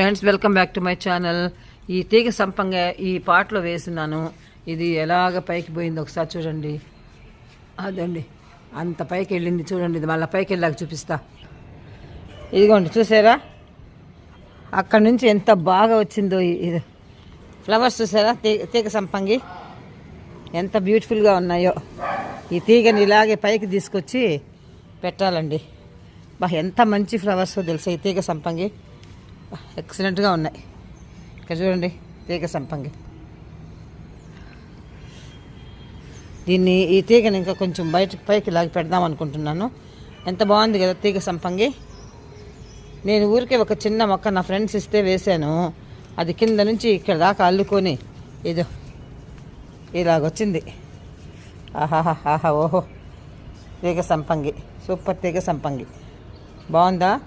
Friends welcome back to my channel ఈ తీగ సంపంగ ఈ పాటలో వేసినాను. ఇది ఎలాగ పైకి పోయింది ఒకసారి చూడండి. అదండి. అంత పైకి వెళ్ళింది చూడండి. ఇది మళ్ళీ పైకి వెళ్ళాక చూపిస్తా. ఇదిగోండి చూసారా? అక్కడ నుంచి ఎంత బాగా వచ్చిందో ఇది. ఫ్లవర్స్ చూసారా? తీగ సంపంగి? ఎంత బ్యూటిఫుల్గా ఉన్నాయో. ఈ తీగని ఇలాగే పైకి తీసుకొచ్చి పెట్టాలండి. బా ఎంత మంచి ఫ్లవర్స్ తెలుసా ఈ తీగ సంపంగి? ఎక్సలెంట్గా ఉన్నాయి. ఇక్కడ చూడండి తీగ సంపంగి. దీన్ని ఈ తీగని ఇంకా కొంచెం బయట పైకి లాగి పెడదాం అనుకుంటున్నాను. ఎంత బాగుంది కదా తీగ సంపంగి. నేను ఊరికే ఒక చిన్న మొక్క నా ఫ్రెండ్స్ ఇస్తే వేశాను. అది కింద నుంచి ఇక్కడ దాకా అల్లుకొని ఇదో ఇలాగొచ్చింది ఆహాహా ఆహా ఓహో. తీగ సంపంగి. సూపర్ తీగ సంపంగి. బాగుందా?